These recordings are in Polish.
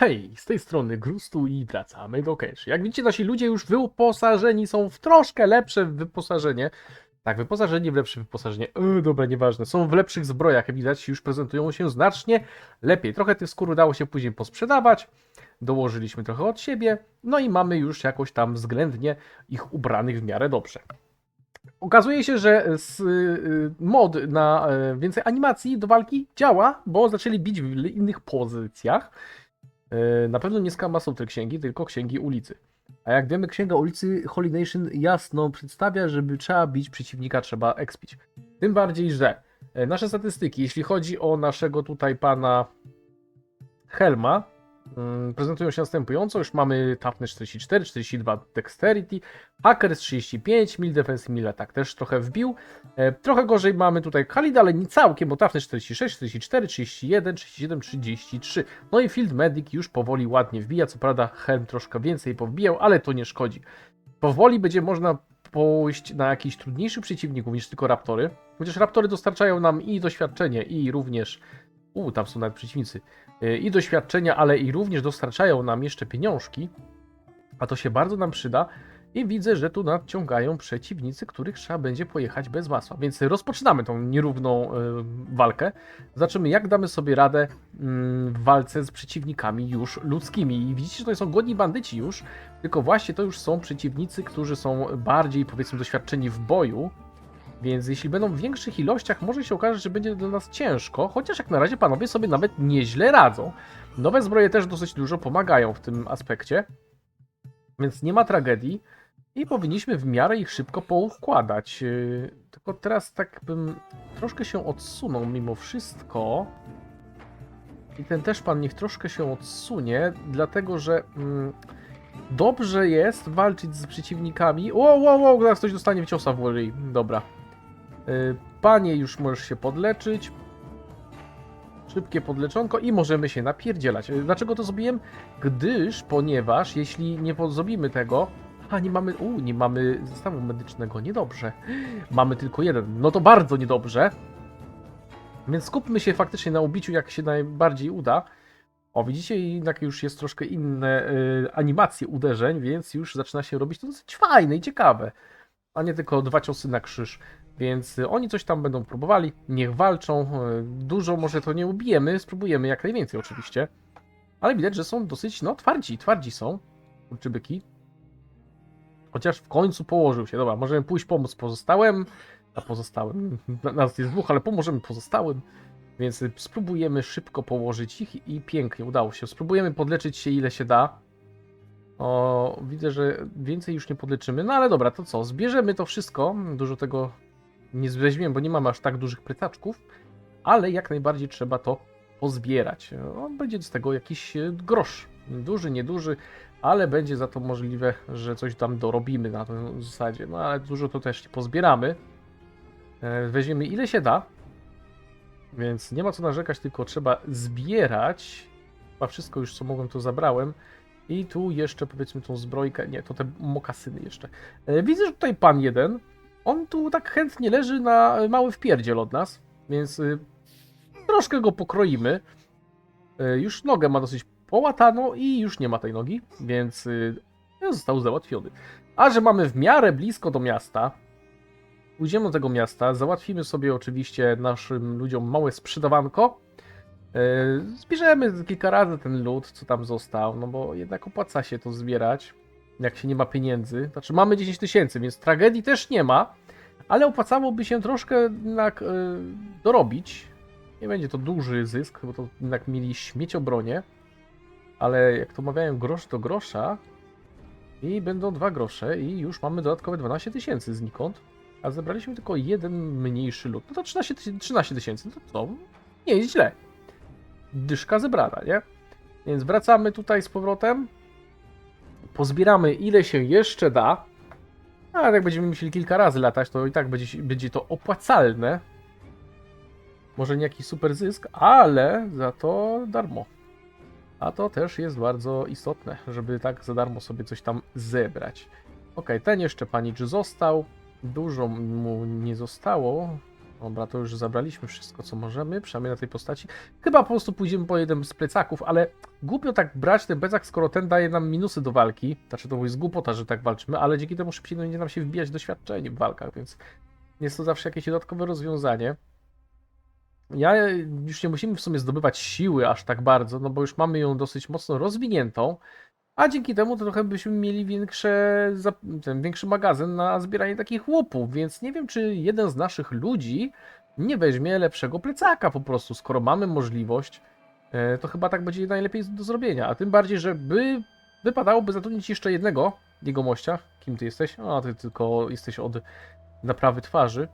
Hej, z tej strony Grustu i wracamy do cash. Jak widzicie, nasi ludzie już wyposażeni są w troszkę lepsze wyposażenie. Tak, wyposażeni w lepsze wyposażenie. Yy, dobra, nieważne. Są w lepszych zbrojach, jak widać, już prezentują się znacznie lepiej. Trochę tych skór udało się później posprzedawać. Dołożyliśmy trochę od siebie. No i mamy już jakoś tam względnie ich ubranych w miarę dobrze. Okazuje się, że z, y, mod na y, więcej animacji do walki działa, bo zaczęli bić w innych pozycjach. Y, Na pewno nie z kamasą te księgi, tylko księgi ulicy. A jak wiemy, księga ulicy Holy Nation jasno przedstawia, żeby trzeba bić przeciwnika, trzeba expić. Tym bardziej, że e, nasze statystyki, jeśli chodzi o naszego tutaj pana Helma, prezentują się następująco. Już mamy Toughness 44, 42 Dexterity, Hackers 35, Mil Defense Mil tak też trochę wbił. E, Trochę gorzej mamy tutaj Khalid, ale nie całkiem, bo Toughness 46, 44, 31, 37, 33. No i Field Medic już powoli ładnie wbija. Co prawda Helm troszkę więcej powbijał, ale to nie szkodzi. Powoli będzie można pójść na jakichś trudniejszych przeciwników niż tylko Raptory. Chociaż Raptory dostarczają nam i doświadczenie, i również. U, tam są nawet przeciwnicy. Yy, I doświadczenia, ale i również dostarczają nam jeszcze pieniążki. A to się bardzo nam przyda. I widzę, że tu nadciągają przeciwnicy, których trzeba będzie pojechać bez masła. Więc rozpoczynamy tą nierówną y, walkę. Zobaczymy, jak damy sobie radę mm, w walce z przeciwnikami już ludzkimi. I widzicie, że to są głodni bandyci już, tylko właśnie to już są przeciwnicy, którzy są bardziej, powiedzmy, doświadczeni w boju. Więc jeśli będą w większych ilościach, może się okazać, że będzie dla nas ciężko, chociaż jak na razie panowie sobie nawet nieźle radzą. Nowe zbroje też dosyć dużo pomagają w tym aspekcie, więc nie ma tragedii i powinniśmy w miarę ich szybko poukładać. Yy, Tylko teraz tak bym troszkę się odsunął mimo wszystko. I ten też pan niech troszkę się odsunie, dlatego że mm, dobrze jest walczyć z przeciwnikami. Wow, wow, wow, zaraz ktoś dostanie ciosa w ryj. Dobra. Yy, Panie, już możesz się podleczyć. Szybkie podleczonko i możemy się napierdzielać. Yy, Dlaczego to zrobiłem? Gdyż, ponieważ jeśli nie zrobimy tego, a nie mamy, u, nie mamy zestawu medycznego, niedobrze. Mamy tylko jeden, no to bardzo niedobrze. Więc skupmy się faktycznie na ubiciu jak się najbardziej uda. O, widzicie, jednak już jest troszkę inne y, animacje uderzeń, więc już zaczyna się robić to dosyć fajne i ciekawe. A nie tylko dwa ciosy na krzyż. Więc y, oni coś tam będą próbowali, niech walczą. Y, dużo może to nie ubijemy, spróbujemy jak najwięcej oczywiście. Ale widać, że są dosyć, no, twardzi, twardzi są. Kurczybyki. Chociaż w końcu położył się. Dobra, możemy pójść pomóc pozostałym. A pozostałym. na- Nas jest dwóch, ale pomożemy pozostałym. Więc y, spróbujemy szybko położyć ich i pięknie udało się. Spróbujemy podleczyć się ile się da. O, widzę, że więcej już nie podleczymy. No ale dobra, to co? Zbierzemy to wszystko. Dużo tego nie weźmiemy, bo nie mamy aż tak dużych plecaczków. Ale jak najbardziej trzeba to pozbierać. No, będzie z tego jakiś y, grosz. Duży, nieduży, ale będzie za to możliwe, że coś tam dorobimy na tej zasadzie. No ale dużo to też pozbieramy. E, Weźmiemy ile się da. Więc nie ma co narzekać, tylko trzeba zbierać. Chyba wszystko już co mogłem to zabrałem. I tu jeszcze powiedzmy tą zbrojkę. Nie, to te mokasyny jeszcze. E, Widzę, że tutaj pan jeden. On tu tak chętnie leży na mały wpierdziel od nas. Więc y, troszkę go pokroimy. E, Już nogę ma dosyć połataną i już nie ma tej nogi, więc został załatwiony. A że mamy w miarę blisko do miasta, pójdziemy do tego miasta, załatwimy sobie oczywiście naszym ludziom małe sprzedawanko. E, Zbierzemy kilka razy ten lód, co tam został, no bo jednak opłaca się to zbierać, jak się nie ma pieniędzy. Znaczy mamy 10 tysięcy, więc tragedii też nie ma, ale opłacałoby się troszkę jednak e, dorobić. Nie będzie to duży zysk, bo to jednak mieli śmieciobronie. Ale jak to mawiają, grosz do grosza. I będą dwa grosze i już mamy dodatkowe 12 tysięcy znikąd. A zebraliśmy tylko jeden mniejszy lód. No to 13 tysięcy, 13 tysięcy, no to co? Nie jest źle. Dyszka zebrana, nie? Więc wracamy tutaj z powrotem. Pozbieramy ile się jeszcze da. A jak będziemy musieli kilka razy latać, to i tak będzie, będzie to opłacalne. Może nie jakiś super zysk, ale za to darmo. A to też jest bardzo istotne, żeby tak za darmo sobie coś tam zebrać. Ok, ten jeszcze panicz został. Dużo mu nie zostało. Dobra, to już zabraliśmy wszystko, co możemy, przynajmniej na tej postaci. Chyba po prostu pójdziemy po jeden z plecaków, ale głupio tak brać ten plecak, skoro ten daje nam minusy do walki. Znaczy, to jest głupota, że tak walczymy, ale dzięki temu szybciej będzie nam się wbijać doświadczenie w walkach, więc jest to zawsze jakieś dodatkowe rozwiązanie. Ja już nie musimy w sumie zdobywać siły aż tak bardzo, no bo już mamy ją dosyć mocno rozwiniętą, a dzięki temu trochę byśmy mieli większe, ten większy magazyn na zbieranie takich łupów, więc nie wiem, czy jeden z naszych ludzi nie weźmie lepszego plecaka po prostu, skoro mamy możliwość, e, to chyba tak będzie najlepiej do zrobienia, a tym bardziej, że by wypadałoby zatrudnić jeszcze jednego jegomościa. Kim ty jesteś? A, ty tylko jesteś od naprawy twarzy,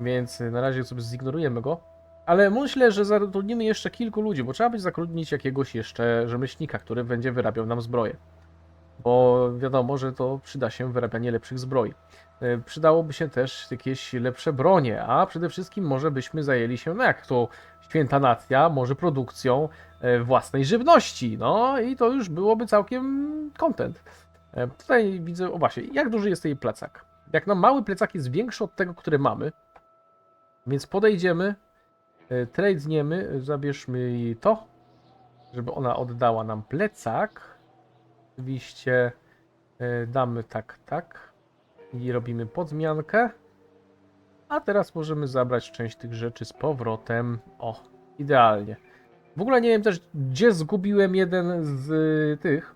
więc na razie sobie zignorujemy go. Ale myślę, że zatrudnimy jeszcze kilku ludzi, bo trzeba będzie zatrudnić jakiegoś jeszcze rzemieślnika, który będzie wyrabiał nam zbroję. Bo wiadomo, że to przyda się wyrabianie lepszych zbroi. E, Przydałoby się też jakieś lepsze bronie, a przede wszystkim może byśmy zajęli się, no jak to święta nacja, może produkcją e, własnej żywności. No i to już byłoby całkiem content. E, Tutaj widzę, o właśnie, jak duży jest jej plecak. Jak nam mały plecak jest większy od tego, który mamy, więc podejdziemy, e, trade'niemy, zabierzmy jej to, żeby ona oddała nam plecak. Oczywiście e, damy tak, tak i robimy podmiankę. A teraz możemy zabrać część tych rzeczy z powrotem. O, idealnie. W ogóle nie wiem też, gdzie zgubiłem jeden z tych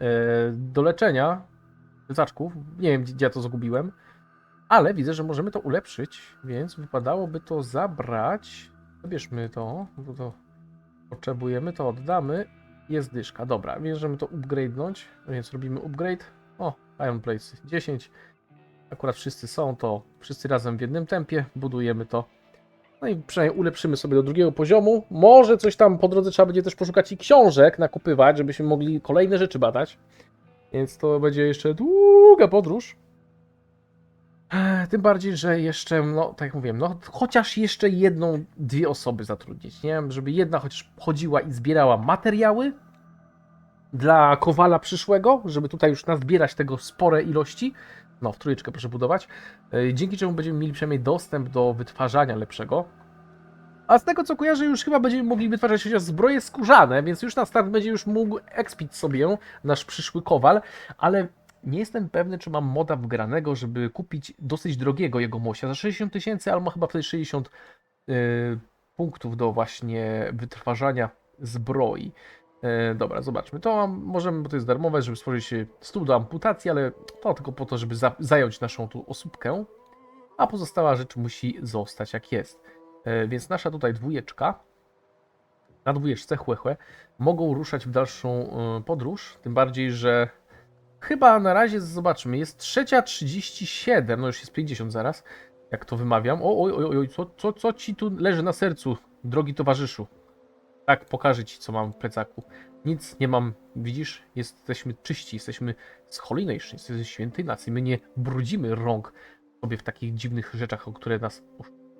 e, do leczenia plecaczków. Nie wiem, gdzie ja to zgubiłem. Ale widzę, że możemy to ulepszyć, więc wypadałoby to zabrać. Zabierzmy to, bo to potrzebujemy, to oddamy. Jest dyszka, dobra, bierzemy to upgrade'nąć, więc robimy upgrade. O, Iron Plates 10. Akurat wszyscy są, to wszyscy razem w jednym tempie budujemy to. No i przynajmniej ulepszymy sobie do drugiego poziomu. Może coś tam po drodze trzeba będzie też poszukać i książek, nakupywać, żebyśmy mogli kolejne rzeczy badać. Więc to będzie jeszcze długa podróż. Tym bardziej, że jeszcze, no tak jak mówiłem, no chociaż jeszcze jedną, dwie osoby zatrudnić, nie? Żeby jedna chociaż chodziła i zbierała materiały dla kowala przyszłego, żeby tutaj już nazbierać tego spore ilości. No, w trójeczkę proszę budować. Yy, Dzięki czemu będziemy mieli przynajmniej dostęp do wytwarzania lepszego. A z tego co kojarzę, już chyba będziemy mogli wytwarzać chociaż zbroje skórzane, więc już na start będzie już mógł expić sobie nasz przyszły kowal, ale nie jestem pewny, czy mam moda wgranego, żeby kupić dosyć drogiego jego mosia za 60 tysięcy, ale ma chyba wtedy 60 y, punktów do właśnie wytwarzania zbroi. E, dobra, zobaczmy. To mam- możemy, bo to jest darmowe, żeby stworzyć stół do amputacji, ale to tylko po to, żeby za, zająć naszą tu osóbkę. A pozostała rzecz musi zostać jak jest. E, więc nasza tutaj dwójeczka, na dwójeczce chłechłe, mogą ruszać w dalszą y, podróż. Tym bardziej, że chyba na razie, zobaczmy, jest trzecia 37, no już jest 50 zaraz, jak to wymawiam. O, oj, oj, oj, co, co, co ci tu leży na sercu, drogi towarzyszu? Tak, pokażę ci, co mam w plecaku. Nic nie mam, widzisz? Jesteśmy czyści, jesteśmy z Nation, jesteśmy świętej nacji. My nie brudzimy rąk sobie w takich dziwnych rzeczach, o które nas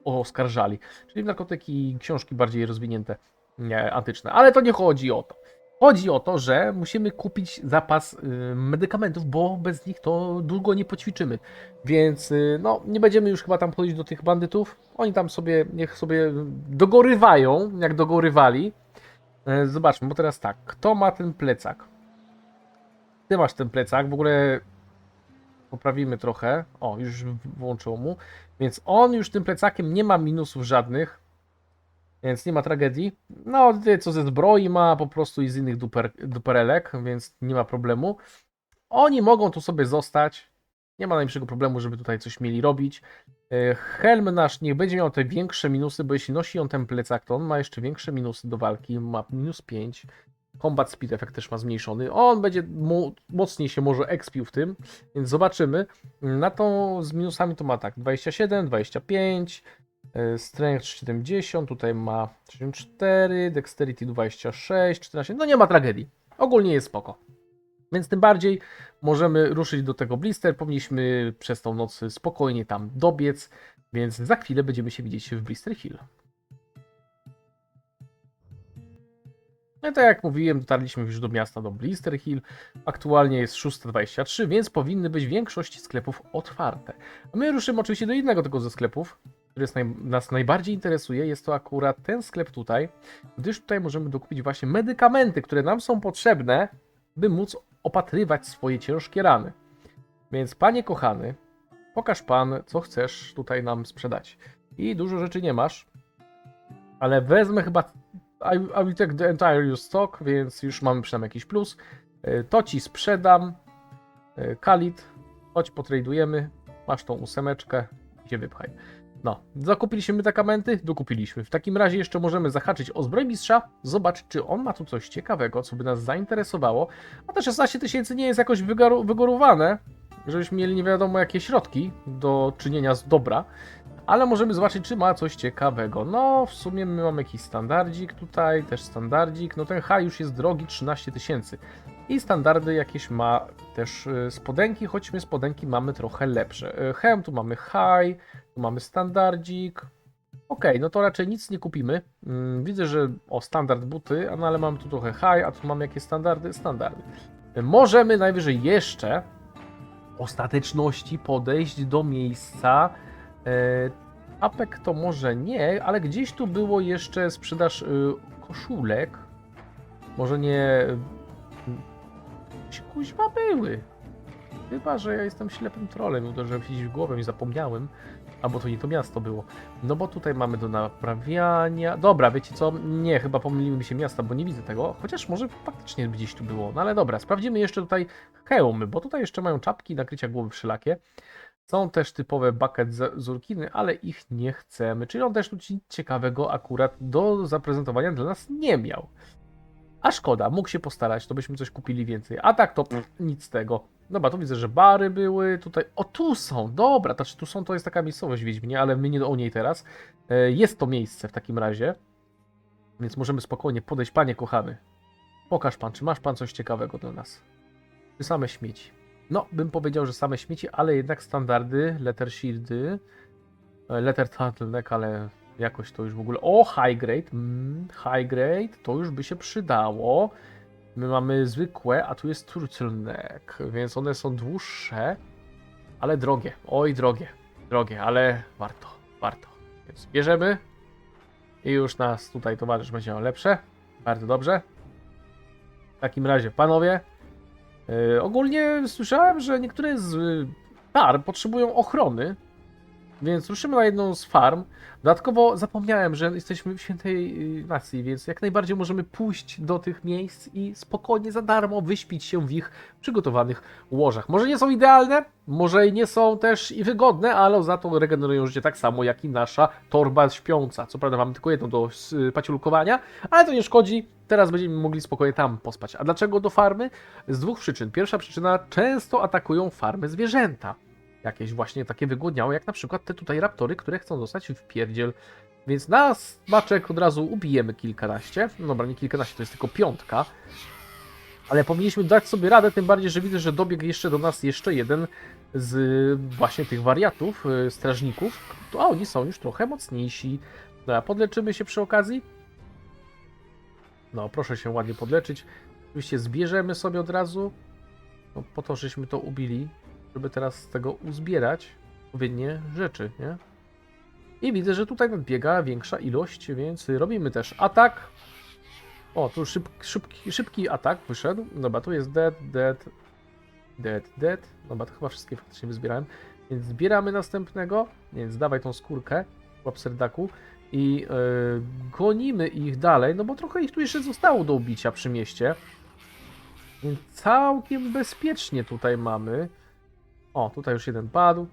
oskarżali. Czyli narkotyki i książki bardziej rozwinięte, nie, antyczne. Ale to nie chodzi o to. Chodzi o to, że musimy kupić zapas y, medykamentów, bo bez nich to długo nie poćwiczymy. Więc y, no, nie będziemy już chyba tam chodzić do tych bandytów. Oni tam sobie, niech sobie dogorywają, jak dogorywali. E, Zobaczmy, bo teraz tak, kto ma ten plecak? Ty masz ten plecak, w ogóle poprawimy trochę. O, już włączyło mu. Więc on już tym plecakiem nie ma minusów żadnych. Więc nie ma tragedii. No, co ze zbroi ma, po prostu i z innych duper, duperelek, więc nie ma problemu. Oni mogą tu sobie zostać. Nie ma najmniejszego problemu, żeby tutaj coś mieli robić. E, Helm nasz niech będzie miał te większe minusy, bo jeśli nosi on ten plecak, to on ma jeszcze większe minusy do walki. Ma minus 5. Combat Speed Effect też ma zmniejszony. On będzie mo mocniej się może expił w tym, więc zobaczymy. Na to z minusami to ma tak 27, 25, e, Strength 70, tutaj ma 64, Dexterity 26, 14. No nie ma tragedii. Ogólnie jest spoko. Więc tym bardziej możemy ruszyć do tego blister. Powinniśmy przez tą noc spokojnie tam dobiec, więc za chwilę będziemy się widzieć w Blister Hill. No i tak jak mówiłem, dotarliśmy już do miasta, do Blister Hill. Aktualnie jest 6.23, więc powinny być w większości sklepów otwarte. A my ruszymy oczywiście do jednego tego ze sklepów, który naj, nas najbardziej interesuje. Jest to akurat ten sklep tutaj, gdyż tutaj możemy dokupić właśnie medykamenty, które nam są potrzebne, by móc opatrywać swoje ciężkie rany. Więc panie kochany, pokaż pan, co chcesz tutaj nam sprzedać. I dużo rzeczy nie masz, ale wezmę chyba I, I will take the entire your stock, więc już mamy przynajmniej jakiś plus. E, To ci sprzedam. E, Kalit, chodź potradujemy. Masz tą ósemeczkę się wypchaj. No, zakupiliśmy medykamenty? Dokupiliśmy. W takim razie jeszcze możemy zahaczyć o zbrojmistrza, zobaczyć, czy on ma tu coś ciekawego, co by nas zainteresowało. A te 16 tysięcy nie jest jakoś wygórowane, żebyśmy mieli nie wiadomo jakie środki do czynienia z dobra. Ale możemy zobaczyć, czy ma coś ciekawego. No, w sumie my mamy jakiś standardzik tutaj, też standardzik. No ten H już jest drogi, 13 tysięcy. I standardy jakieś ma też y, spodenki, choć my spodenki mamy trochę lepsze. Y, Hem, tu mamy high, tu mamy standardzik. Okej, no to raczej nic nie kupimy. Mm, Widzę, że o standard buty, no ale mamy tu trochę high, a tu mamy jakieś standardy? Standardy. Y, Możemy najwyżej jeszcze w ostateczności podejść do miejsca. E, Apek to może nie, ale gdzieś tu było jeszcze sprzedaż y, koszulek. Może nie. Gdzieś kuźwa były. Chyba, że ja jestem ślepym trolem i uderzyłem się w głowę i zapomniałem. Albo to nie to miasto było. No bo tutaj mamy do naprawiania. Dobra, wiecie co? Nie, chyba pomyliły mi się miasta, bo nie widzę tego. Chociaż może faktycznie gdzieś tu było. No ale dobra, sprawdzimy jeszcze tutaj hełmy, bo tutaj jeszcze mają czapki, nakrycia głowy wszelakie. Są też typowe bucket z urkiny, ale ich nie chcemy. Czyli on też tu nic ciekawego akurat do zaprezentowania dla nas nie miał. A szkoda, mógł się postarać, to byśmy coś kupili więcej. A tak to pff, nic z tego. Dobra, tu widzę, że bary były tutaj. O, tu są, dobra, to czy tu są, to jest taka miejscowość Wiedźminie, ale my nie o niej teraz. E, Jest to miejsce w takim razie. Więc możemy spokojnie podejść, panie kochany. Pokaż pan, czy masz pan coś ciekawego dla nas? Czy same śmieci? No, bym powiedział, że same śmieci, ale jednak standardy, letter shieldy, e, letter turtleneck, ale jakoś to już w ogóle... O, high grade, mm, high grade, to już by się przydało. My mamy zwykłe, a tu jest turtleneck, więc one są dłuższe, ale drogie. Oj, drogie, drogie, ale warto, warto. Więc bierzemy i już nas tutaj towarzysz będzie miał lepsze. Bardzo dobrze. W takim razie, panowie, ogólnie słyszałem, że niektóre z y, farm potrzebują ochrony, więc ruszymy na jedną z farm. Dodatkowo zapomniałem, że jesteśmy w świętej y, nacji, więc jak najbardziej możemy pójść do tych miejsc i spokojnie za darmo wyśpić się w ich przygotowanych łożach. Może nie są idealne, może nie są też i wygodne, ale za to regenerują życie tak samo jak i nasza torba śpiąca. Co prawda mamy tylko jedną do y, paciulkowania, ale to nie szkodzi. Teraz będziemy mogli spokojnie tam pospać. A dlaczego do farmy? Z dwóch przyczyn. Pierwsza przyczyna, często atakują farmy zwierzęta. Jakieś właśnie takie wygłodniałe, jak na przykład te tutaj raptory, które chcą dostać w pierdziel. Więc na smaczek od razu ubijemy kilkanaście. No dobra, nie kilkanaście, to jest tylko piątka. Ale powinniśmy dać sobie radę, tym bardziej, że widzę, że dobiegł jeszcze do nas jeszcze jeden z właśnie tych wariatów, y, strażników. A oni są już trochę mocniejsi. Dobra, podleczymy się przy okazji. No, proszę się ładnie podleczyć. Oczywiście zbierzemy sobie od razu. No, po to, żeśmy to ubili, żeby teraz z tego uzbierać odpowiednie rzeczy, nie? I widzę, że tutaj nadbiega większa ilość, więc robimy też atak. O, tu szyb, szybki, szybki atak wyszedł. Dobra, tu jest dead, dead, dead, dead. Dobra, to chyba wszystkie faktycznie wyzbierałem. Więc zbieramy następnego. Więc dawaj tą skórkę, łap serdaku. I yy, gonimy ich dalej, no bo trochę ich tu jeszcze zostało do ubicia przy mieście. Więc całkiem bezpiecznie tutaj mamy. O, tutaj już jeden padł.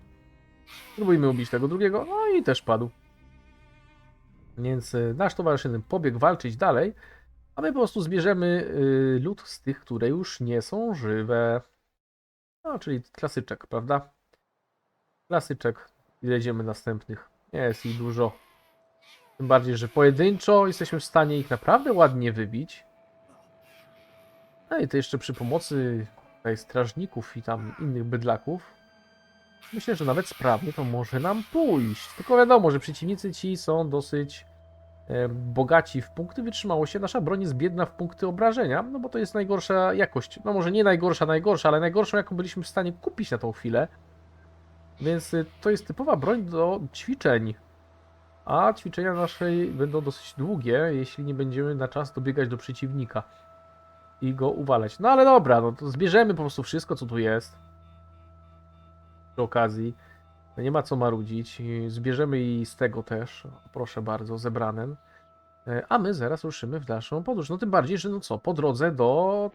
Spróbujmy ubić tego drugiego. No i też padł. Więc y, nasz towarzysz jeden pobiegł walczyć dalej, a my po prostu zbierzemy y, lód z tych, które już nie są żywe. No, czyli klasyczek, prawda? Klasyczek. Jedziemy następnych. Jest ich dużo. Tym bardziej, że pojedynczo jesteśmy w stanie ich naprawdę ładnie wybić. No i to jeszcze przy pomocy tutaj strażników i tam innych bydlaków. Myślę, że nawet sprawnie to może nam pójść. Tylko wiadomo, że przeciwnicy ci są dosyć e, bogaci w punkty wytrzymałości, nasza broń jest biedna w punkty obrażenia, no bo to jest najgorsza jakość. No może nie najgorsza, najgorsza, ale najgorszą, jaką byliśmy w stanie kupić na tą chwilę. Więc y, to jest typowa broń do ćwiczeń. A ćwiczenia naszej będą dosyć długie, jeśli nie będziemy na czas dobiegać do przeciwnika i go uwalać. No ale dobra, no to zbierzemy po prostu wszystko, co tu jest. Przy okazji. No nie ma co marudzić. Zbierzemy i z tego też. Proszę bardzo, zebranym. E, A my zaraz ruszymy w dalszą podróż. No tym bardziej, że no co, po drodze do...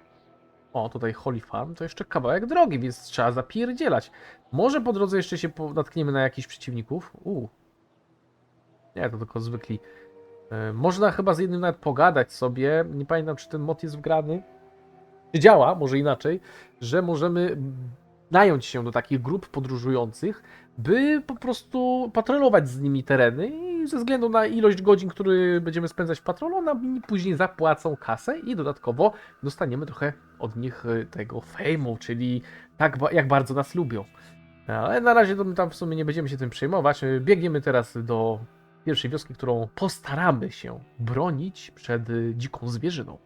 O, tutaj Holy Farm to jeszcze kawałek drogi, więc trzeba zapierdzielać. Może po drodze jeszcze się natkniemy na jakichś przeciwników. Uuu. Nie, to tylko zwykli. E, Można chyba z jednym nawet pogadać sobie. Nie pamiętam, czy ten mod jest wgrany. Działa, może inaczej, że możemy nająć się do takich grup podróżujących, by po prostu patrolować z nimi tereny i ze względu na ilość godzin, które będziemy spędzać w patrolu, później zapłacą kasę i dodatkowo dostaniemy trochę od nich e, tego fejmu, czyli tak jak bardzo nas lubią. Ale na razie tam w sumie nie będziemy się tym przejmować. E, Biegniemy teraz do pierwszej wioski, którą postaramy się bronić przed dziką zwierzyną.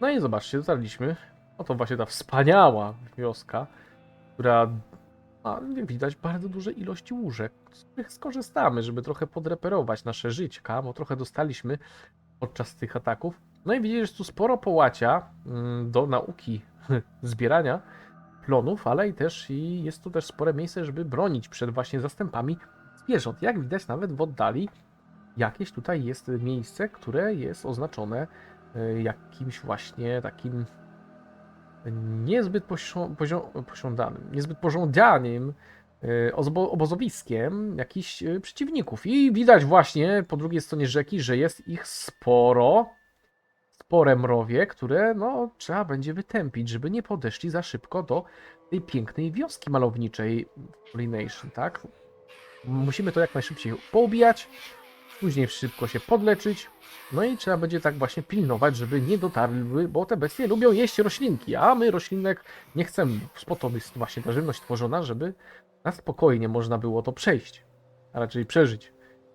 No i zobaczcie, dotarliśmy. Oto właśnie ta wspaniała wioska, która ma, widać, bardzo duże ilości łóżek, z których skorzystamy, żeby trochę podreperować nasze żyćka, bo trochę dostaliśmy podczas tych ataków. No i widzisz, jest tu sporo połacia mm, do nauki zbierania plonów, ale i też i jest tu też spore miejsce, żeby bronić przed właśnie zastępami zwierząt. Jak widać nawet w oddali jakieś tutaj jest miejsce, które jest oznaczone jakimś właśnie takim niezbyt posiądanym, niezbyt pożądanym e, obozowiskiem jakichś e, przeciwników. I widać właśnie po drugiej stronie rzeki, że jest ich sporo, spore mrowie, które no, trzeba będzie wytępić, żeby nie podeszli za szybko do tej pięknej wioski malowniczej Pollination, tak? Musimy to jak najszybciej poubijać, później szybko się podleczyć, no i trzeba będzie tak właśnie pilnować, żeby nie dotarły, bo te bestie lubią jeść roślinki, a my roślinek nie chcemy. Po to jest właśnie ta żywność tworzona, żeby na spokojnie można było to przejść, a raczej przeżyć.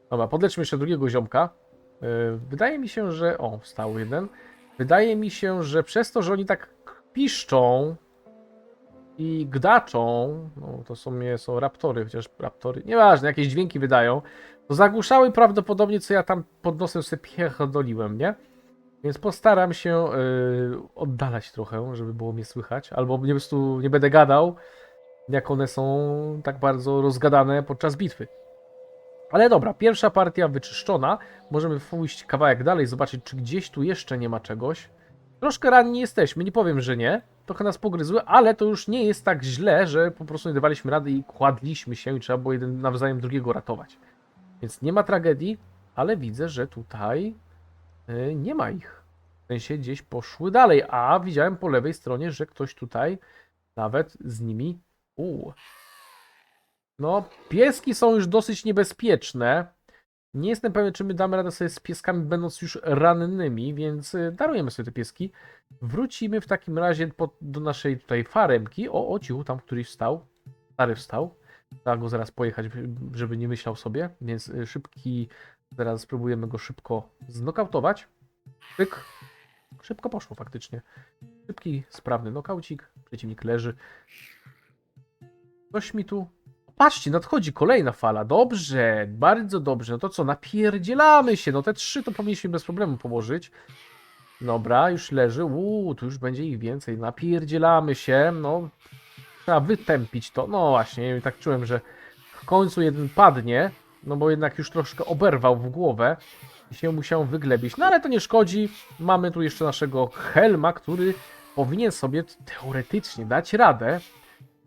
Dobra, podleczmy jeszcze drugiego ziomka. Yy, Wydaje mi się, że... O, wstał jeden. Wydaje mi się, że przez to, że oni tak piszczą i gdaczą, no to są, są raptory, chociaż raptory, nieważne, jakieś dźwięki wydają, zagłuszały prawdopodobnie, co ja tam pod nosem sobie pierdoliłem, nie? Więc postaram się yy, oddalać trochę, żeby było mnie słychać, albo po prostu nie będę gadał, jak one są tak bardzo rozgadane podczas bitwy. Ale dobra, pierwsza partia wyczyszczona. Możemy pójść kawałek dalej, zobaczyć, czy gdzieś tu jeszcze nie ma czegoś. Troszkę ranni jesteśmy, nie powiem, że nie. Trochę nas pogryzły, ale to już nie jest tak źle, że po prostu nie dawaliśmy rady i kładliśmy się i trzeba było jeden nawzajem drugiego ratować. Więc nie ma tragedii, ale widzę, że tutaj y, nie ma ich. W sensie gdzieś poszły dalej, a widziałem po lewej stronie, że ktoś tutaj nawet z nimi... Uuu. No, pieski są już dosyć niebezpieczne. Nie jestem pewien, czy my damy radę sobie z pieskami, będąc już rannymi, więc y, darujemy sobie te pieski. Wrócimy w takim razie po, do naszej tutaj faremki. O, o, ciu, tam któryś wstał. Stary wstał. Trzeba go zaraz pojechać, żeby nie myślał sobie, więc y, szybki, zaraz spróbujemy go szybko znokautować. Pyk. Szybko poszło faktycznie. Szybki, sprawny nokaucik. Przeciwnik leży. Coś mi tu... Patrzcie, nadchodzi kolejna fala. Dobrze, bardzo dobrze. No to co, napierdzielamy się. No te trzy to powinniśmy bez problemu położyć. Dobra, już leży. Uuu, tu już będzie ich więcej. Napierdzielamy się. No, trzeba wytępić to. No właśnie, tak czułem, że w końcu jeden padnie. No bo jednak już troszkę oberwał w głowę i się musiał wyglebić. No ale to nie szkodzi. Mamy tu jeszcze naszego Helma, który powinien sobie teoretycznie dać radę.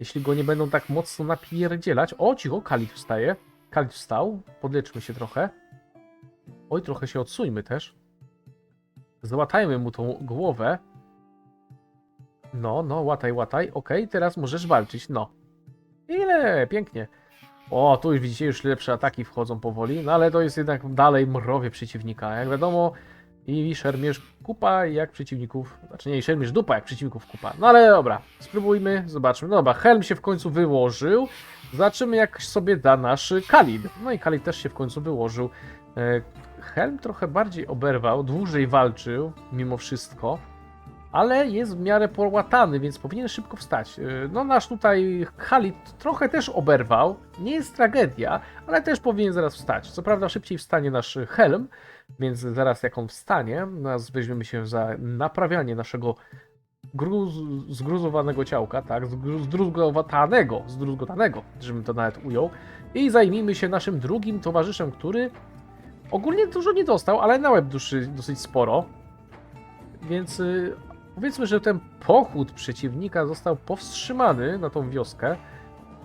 Jeśli go nie będą tak mocno napierdzielać. O, cicho, Kalit wstaje. Kalit wstał. Podleczmy się trochę. Oj, trochę się odsuńmy też. Załatajmy mu tą głowę. No, no, łataj, łataj. Okej, teraz możesz walczyć. No. Ile? Pięknie. O, tu już widzicie, już lepsze ataki wchodzą powoli. No ale to jest jednak dalej mrowie przeciwnika. Jak wiadomo, i szermierz kupa jak przeciwników. Znaczy nie, szermierz dupa jak przeciwników kupa. No ale dobra, spróbujmy, zobaczmy. No dobra, helm się w końcu wyłożył. Zobaczymy, jak sobie da nasz Kalid. No i Kalid też się w końcu wyłożył. E, Helm trochę bardziej oberwał, dłużej walczył, mimo wszystko, ale jest w miarę połatany, więc powinien szybko wstać. E, No nasz tutaj Khalid trochę też oberwał, nie jest tragedia, ale też powinien zaraz wstać. Co prawda szybciej wstanie nasz Helm, więc zaraz jak on wstanie, nas weźmiemy się za naprawianie naszego gruz, zgruzowanego ciałka, tak, zdruzgotanego, zdruzgotanego, żebym to nawet ujął, i zajmijmy się naszym drugim towarzyszem, który ogólnie dużo nie dostał, ale na łeb duszy dosyć sporo, więc y, powiedzmy, że ten pochód przeciwnika został powstrzymany na tą wioskę.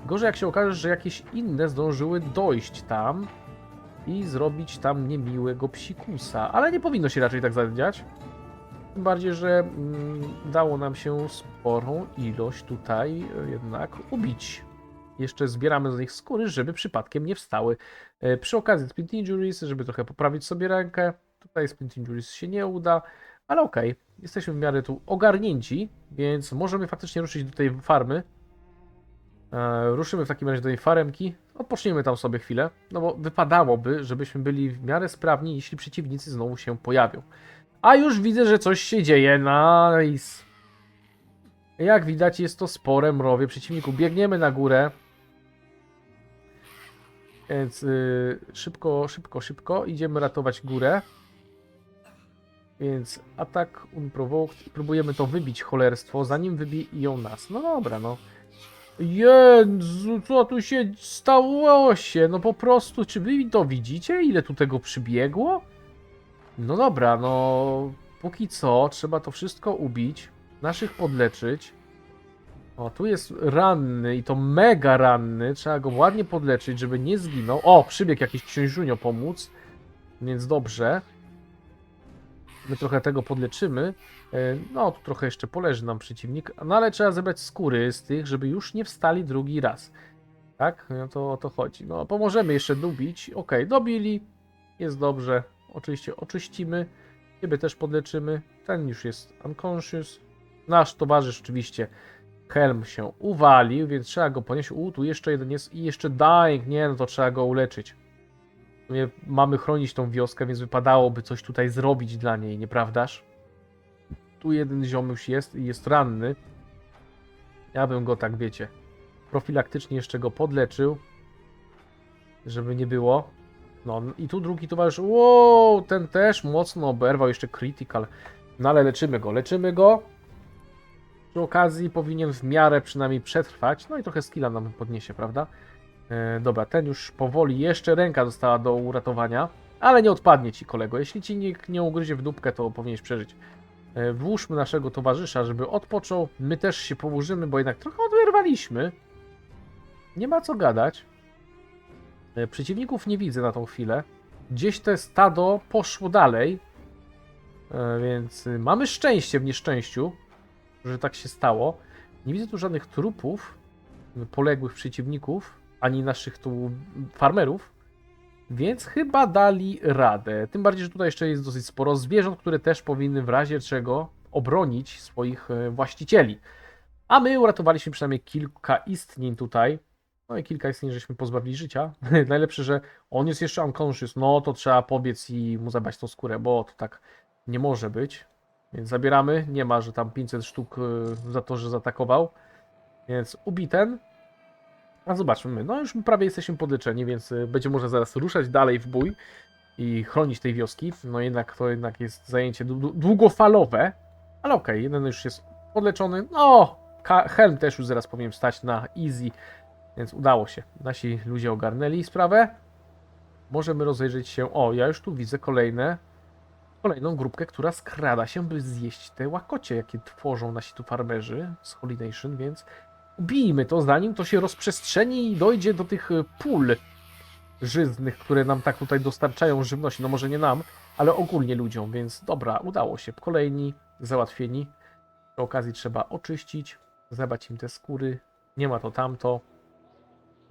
Gorzej jak się okaże, że jakieś inne zdążyły dojść tam i zrobić tam niemiłego psikusa, ale nie powinno się raczej tak zadziać. Tym bardziej, że mm, dało nam się sporą ilość tutaj e, jednak ubić. Jeszcze zbieramy z nich skóry, żeby przypadkiem nie wstały. E, Przy okazji Splint Injuries, żeby trochę poprawić sobie rękę. Tutaj Splint Injuries się nie uda, ale okej. Jesteśmy w miarę tu ogarnięci, więc możemy faktycznie ruszyć do tej farmy. E, ruszymy w takim razie do tej faremki. Odpoczniemy tam sobie chwilę, no bo wypadałoby, żebyśmy byli w miarę sprawni, jeśli przeciwnicy znowu się pojawią. A już widzę, że coś się dzieje. Nice. Jak widać, jest to spore mrowie przeciwników. Biegniemy na górę. Więc yy, szybko, szybko, szybko. Idziemy ratować górę. Więc atak unprovoked. Próbujemy to wybić cholerstwo, zanim wybiją nas. No dobra, no. Jezu, co tu się stało się? No po prostu, czy wy to widzicie? Ile tu tego przybiegło? No dobra, no póki co trzeba to wszystko ubić, naszych podleczyć. O, tu jest ranny i to mega ranny, trzeba go ładnie podleczyć, żeby nie zginął. O, przybiegł jakiś księżunio pomóc, więc dobrze. My trochę tego podleczymy. E, No, tu trochę jeszcze poleży nam przeciwnik, no ale trzeba zebrać skóry z tych, żeby już nie wstali drugi raz. Tak? No to o to chodzi. No, pomożemy jeszcze dubić. Okej, dobili. Jest dobrze. Oczywiście oczyścimy. Ciebie też podleczymy. Ten już jest unconscious. Nasz towarzysz oczywiście Helm się uwalił, więc trzeba go ponieść. U, tu jeszcze jeden jest i jeszcze dying. Nie, no to trzeba go uleczyć. Mamy chronić tą wioskę, więc wypadałoby coś tutaj zrobić dla niej, nieprawdaż? Tu jeden ziom już jest i jest ranny. Ja bym go tak, wiecie, profilaktycznie jeszcze go podleczył, żeby nie było. No i tu drugi towarzysz, wow, ten też mocno oberwał, jeszcze critical. No ale leczymy go, leczymy go. Przy okazji powinien w miarę przynajmniej przetrwać, no i trochę skilla nam podniesie, prawda? E, dobra, ten już powoli, jeszcze ręka została do uratowania, ale nie odpadnie ci kolego. Jeśli ci nikt nie ugryzie w dupkę, to powinieneś przeżyć. E, włóżmy naszego towarzysza, żeby odpoczął. My też się położymy, bo jednak trochę odwyrwaliśmy. Nie ma co gadać. E, Przeciwników nie widzę na tą chwilę. Gdzieś te stado poszło dalej. Więc y, mamy szczęście w nieszczęściu, że tak się stało. Nie widzę tu żadnych trupów y, poległych przeciwników, ani naszych tu farmerów. Więc chyba dali radę. Tym bardziej, że tutaj jeszcze jest dosyć sporo zwierząt, które też powinny w razie czego obronić swoich e, właścicieli. A my uratowaliśmy przynajmniej kilka istnień tutaj. No i kilka istnień żeśmy pozbawili życia. Najlepsze, że on jest jeszcze unconscious. No to trzeba pobiec i mu zabrać tą skórę, bo to tak nie może być. Więc zabieramy. Nie ma, że tam 500 sztuk e, za to, że zaatakował. Więc ubiten. A zobaczmy my. No już prawie jesteśmy podleczeni, więc y, będzie można zaraz ruszać dalej w bój i chronić tej wioski. No jednak to jednak jest zajęcie dłu- dłu- długofalowe. Ale okej, jeden już jest podleczony. No, Helm też już zaraz powinien stać na easy, więc udało się. Nasi ludzie ogarnęli sprawę. Możemy rozejrzeć się. O, ja już tu widzę kolejne. Kolejną grupkę, która skrada się, by zjeść te łakocie, jakie tworzą nasi tu farmerzy z Holy Nation, więc ubijmy to, zanim to się rozprzestrzeni i dojdzie do tych y, pól żyznych, które nam tak tutaj dostarczają żywności. No może nie nam, ale ogólnie ludziom, więc dobra, udało się. Kolejni załatwieni. Przy okazji trzeba oczyścić, zabrać im te skóry. Nie ma to tamto.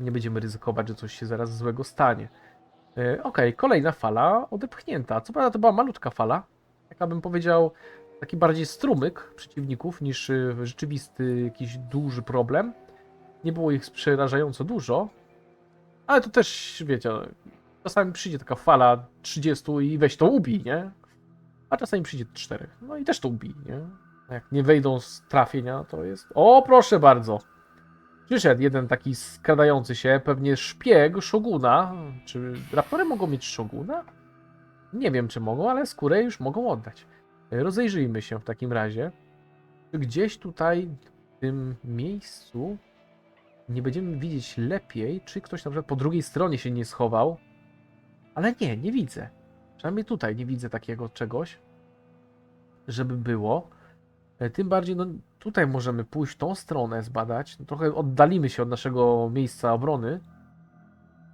Nie będziemy ryzykować, że coś się zaraz złego stanie. E, Okej, kolejna fala odepchnięta. Co prawda to była malutka fala. Jaka bym powiedział, taki bardziej strumyk przeciwników niż y, rzeczywisty jakiś duży problem. nie było ich przerażająco dużo, ale to też, wiecie, czasami przyjdzie taka fala 30 i weź to ubij, nie? A czasami przyjdzie 4. No i też to ubij, nie? Jak nie wejdą z trafienia, to jest... O, proszę bardzo! Przyszedł jeden taki skradający się, pewnie szpieg Shoguna. Czy raptory mogą mieć Shoguna? Nie wiem, czy mogą, ale skórę już mogą oddać. Rozejrzyjmy się w takim razie. Czy gdzieś tutaj, w tym miejscu, nie będziemy widzieć lepiej, czy ktoś na przykład po drugiej stronie się nie schował. Ale nie, nie widzę. Przynajmniej tutaj nie widzę takiego czegoś, żeby było. E, Tym bardziej, no tutaj możemy pójść tą stronę zbadać. No, trochę oddalimy się od naszego miejsca obrony.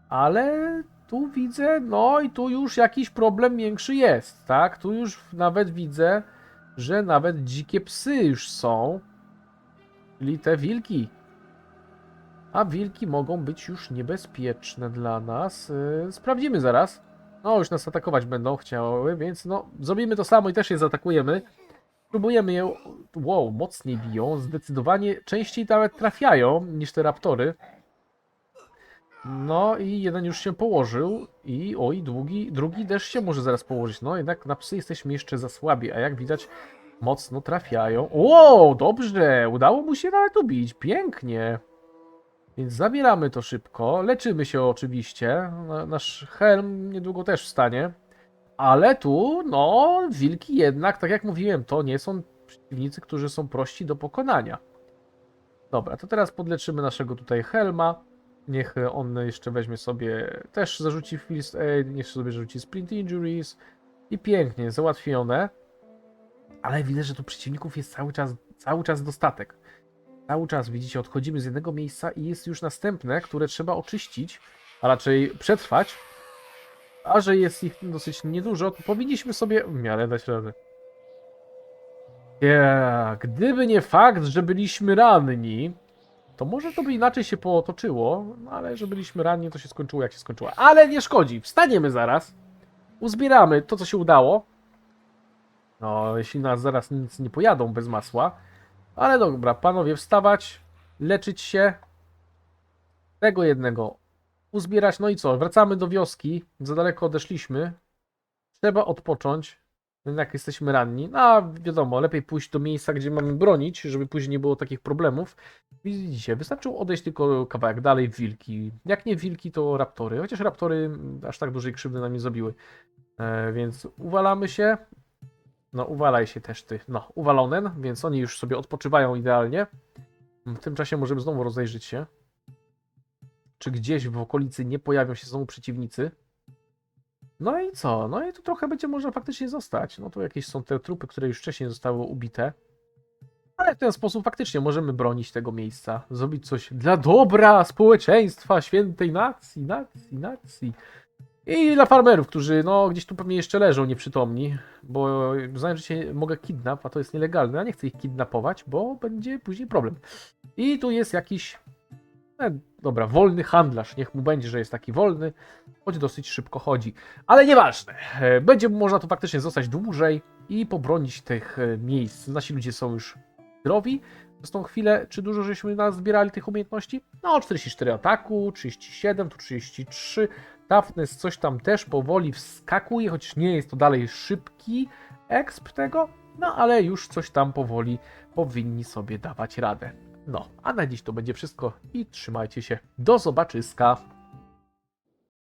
Ale tu widzę, no i tu już jakiś problem większy jest, tak? Tu już nawet widzę, że nawet dzikie psy już są. Czyli te wilki. A wilki mogą być już niebezpieczne dla nas. Yy, Sprawdzimy zaraz. No, już nas atakować będą chciały, więc no, zrobimy to samo i też je zaatakujemy. Próbujemy je. Wow, mocniej biją. Zdecydowanie częściej nawet trafiają niż te raptory. No i jeden już się położył. I oj, drugi, drugi też się może zaraz położyć. No jednak na psy jesteśmy jeszcze za słabi, a jak widać, mocno trafiają. O, dobrze! Udało mu się nawet ubić. Pięknie. Więc zabieramy to szybko. Leczymy się oczywiście. Na- Nasz helm niedługo też wstanie. Ale tu, no, wilki jednak, tak jak mówiłem, to nie są przeciwnicy, którzy są prości do pokonania. Dobra, to teraz podleczymy naszego tutaj helma. Niech on jeszcze weźmie sobie, też zarzuci First Aid, niech sobie zarzuci Sprint Injuries. I pięknie, załatwione. Ale widzę, że tu przeciwników jest cały czas, cały czas dostatek. Cały czas, widzicie, odchodzimy z jednego miejsca i jest już następne, które trzeba oczyścić, a raczej przetrwać. A że jest ich dosyć niedużo, to powinniśmy sobie w miarę dać radę. Yeah, gdyby nie fakt, że byliśmy ranni, to może to by inaczej się potoczyło, no ale że byliśmy ranni, to się skończyło jak się skończyło. Ale nie szkodzi, wstaniemy zaraz, uzbieramy to, co się udało. No, jeśli nas zaraz nic nie pojadą bez masła. Ale dobra, panowie, wstawać, leczyć się. Tego jednego uzbierać. No i co? Wracamy do wioski. Za daleko odeszliśmy. Trzeba odpocząć. Jak jesteśmy ranni. No, a wiadomo, lepiej pójść do miejsca, gdzie mamy bronić, żeby później nie było takich problemów. Widzicie, wystarczyło odejść tylko kawałek dalej wilki. Jak nie wilki, to raptory. Chociaż raptory mm, aż tak dużej krzywdy nam nie zrobiły. E, więc uwalamy się. No, uwalaj się też ty. No, uwalonen, więc oni już sobie odpoczywają idealnie. W tym czasie możemy znowu rozejrzeć się. Czy gdzieś w okolicy nie pojawią się znowu przeciwnicy. No i co? No i tu trochę będzie można faktycznie zostać. No tu jakieś są te trupy, które już wcześniej zostały ubite. Ale w ten sposób faktycznie możemy bronić tego miejsca. Zrobić coś dla dobra społeczeństwa, świętej nacji, nacji, nacji. I dla farmerów, którzy no gdzieś tu pewnie jeszcze leżą nieprzytomni, bo znają, że się mogę kidnap, a to jest nielegalne, a nie chcę ich kidnapować, bo będzie później problem. I tu jest jakiś, dobra, wolny handlarz, niech mu będzie, że jest taki wolny, choć dosyć szybko chodzi. Ale nieważne, e, będzie można tu faktycznie zostać dłużej i pobronić tych e, miejsc. Nasi ludzie są już zdrowi. Przez tą chwilę, czy dużo żeśmy nazbierali tych umiejętności? No, 44 ataku, 37, tu 33. Toughness coś tam też powoli wskakuje, chociaż nie jest to dalej szybki exp tego, no ale już coś tam powoli powinni sobie dawać radę. No, a na dziś to będzie wszystko i trzymajcie się. Do zobaczyska.